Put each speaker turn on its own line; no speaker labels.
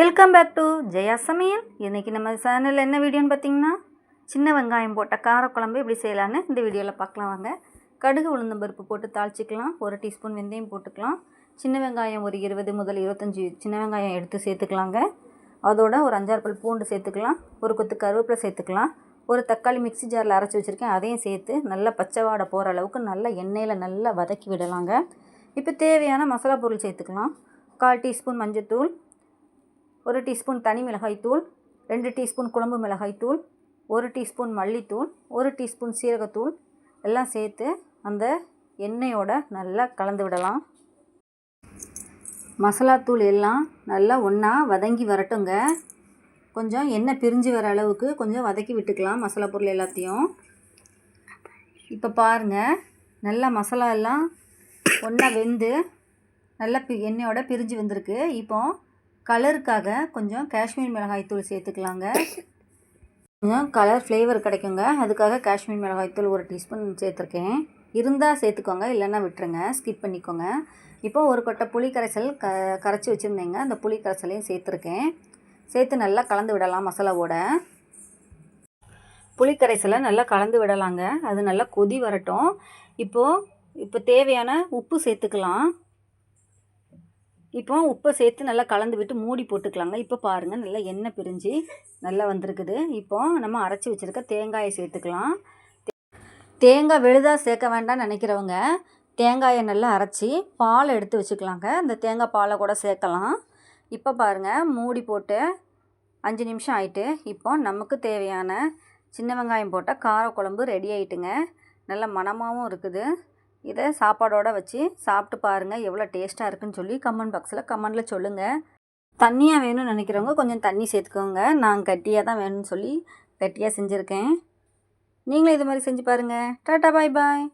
Welcome back to Jaya சமையல் இன்றைக்கி நம்ம சேனலில் என்ன வீடியோன்னு பார்த்தீங்கன்னா சின்ன வெங்காயம் போட்ட காரக்குழம்பு எப்படி செய்யலான்னு இந்த வீடியோவில் பார்க்கலாம் வாங்க. கடுகு உளுந்தம் பருப்பு போட்டு தாளிச்சிக்கலாம். ஒரு டீஸ்பூன் வெந்தயம் போட்டுக்கலாம். சின்ன வெங்காயம் ஒரு இருபது முதல் இருபத்தஞ்சி சின்ன வெங்காயம் எடுத்து சேர்த்துக்கலாங்க. அதோட ஒரு அஞ்சாறு பல் பூண்டு சேர்த்துக்கலாம். ஒரு கொத்து கருவேப்பிலை சேர்த்துக்கலாம். ஒரு தக்காளி மிக்ஸி ஜாரில் அரைச்சி வச்சுருக்கேன். அதையும் சேர்த்து நல்லா பச்சை வாடை போகிற அளவுக்கு நல்லா எண்ணெயில் நல்லா வதக்கி விடலாங்க. இப்போ தேவையான மசாலா பொருள் சேர்த்துக்கலாம். கால் டீஸ்பூன் மஞ்சள்தூள் ஒரு டீஸ்பூன் தனி மிளகாய்த்தூள் ரெண்டு டீஸ்பூன் குழம்பு மிளகாய்த்தூள் ஒரு டீஸ்பூன் மல்லித்தூள் ஒரு டீஸ்பூன் சீரகத்தூள் எல்லாம் சேர்த்து அந்த எண்ணெயோட நல்லா கலந்து விடலாம். மசாலாத்தூள் எல்லாம் நல்லா ஒன்றா வதங்கி வரட்டுங்க. கொஞ்சம் எண்ணெய் பிரிஞ்சு வர அளவுக்கு கொஞ்சம் வதக்கி விட்டுக்கலாம் மசாலா பொருள் எல்லாத்தையும். இப்போ பாருங்கள் நல்லா மசாலா எல்லாம் ஒன்றா வெந்து நல்லா பி எண்ணெயோட பிரிஞ்சு வந்திருக்கு. இப்போது கலருக்காக கொஞ்சம் காஷ்மீர் மிளகாய் தூள் சேர்த்துக்கலாங்க. கொஞ்சம் கலர் ஃப்ளேவர் கிடைக்குங்க. அதுக்காக காஷ்மீர் மிளகாய் தூள் ஒரு டீஸ்பூன் சேர்த்துருக்கேன். இருந்தால் சேர்த்துக்கோங்க இல்லைன்னா விட்டுருங்க. ஸ்கிப் பண்ணிக்கோங்க. இப்போ ஒரு கொட்டை புளி கரைசல் க கரைச்சி வச்சுருந்தேங்க. அந்த புளி கரைசலையும் சேர்த்துருக்கேன். சேர்த்து நல்லா கலந்து விடலாம் மசாலாவோட. புளி கரைசலை நல்லா கலந்து விடலாங்க. அது நல்லா கொதி வரட்டும். இப்போது இப்போ தேவையான உப்பு சேர்த்துக்கலாம். இப்போ உப்பை சேர்த்து நல்லா கலந்து விட்டு மூடி போட்டுக்கலாங்க. இப்போ பாருங்கள் நல்லா எண்ணெய் பிரிஞ்சு நல்லா வந்திருக்குது. இப்போ நம்ம அரைச்சி வச்சுருக்க தேங்காயை சேர்த்துக்கலாம். தேங்காய் விழுதாக சேர்க்க வேண்டாம்னு நினைக்கிறவங்க தேங்காயை நல்லா அரைச்சி பால் எடுத்து வச்சுக்கலாங்க. அந்த தேங்காய் பாலை கூட சேர்க்கலாம். இப்போ பாருங்கள் மூடி போட்டு அஞ்சு நிமிஷம் ஆயிட்டு இப்போ நமக்கு தேவையான சின்ன வெங்காயம் போட்டால் காரக்குழம்பு ரெடி ஆயிட்டுங்க. நல்ல மணமாகவும் இருக்குது. இதை சாப்பாடோடு வச்சு சாப்பிட்டு பாருங்கள் எவ்வளோ டேஸ்ட்டாக இருக்குன்னு சொல்லி கமெண்ட் பாக்ஸில் கமெண்டில் சொல்லுங்கள் தண்ணியாக வேணும்னு நினைக்கிறவங்க கொஞ்சம் தண்ணி சேர்த்துக்கோங்க. நான் கட்டியாக தான் வேணும்னு சொல்லி கட்டியாக செஞ்சுருக்கேன். நீங்களும் இது மாதிரி செஞ்சு பாருங்கள் டாட்டா பாய் பாய்.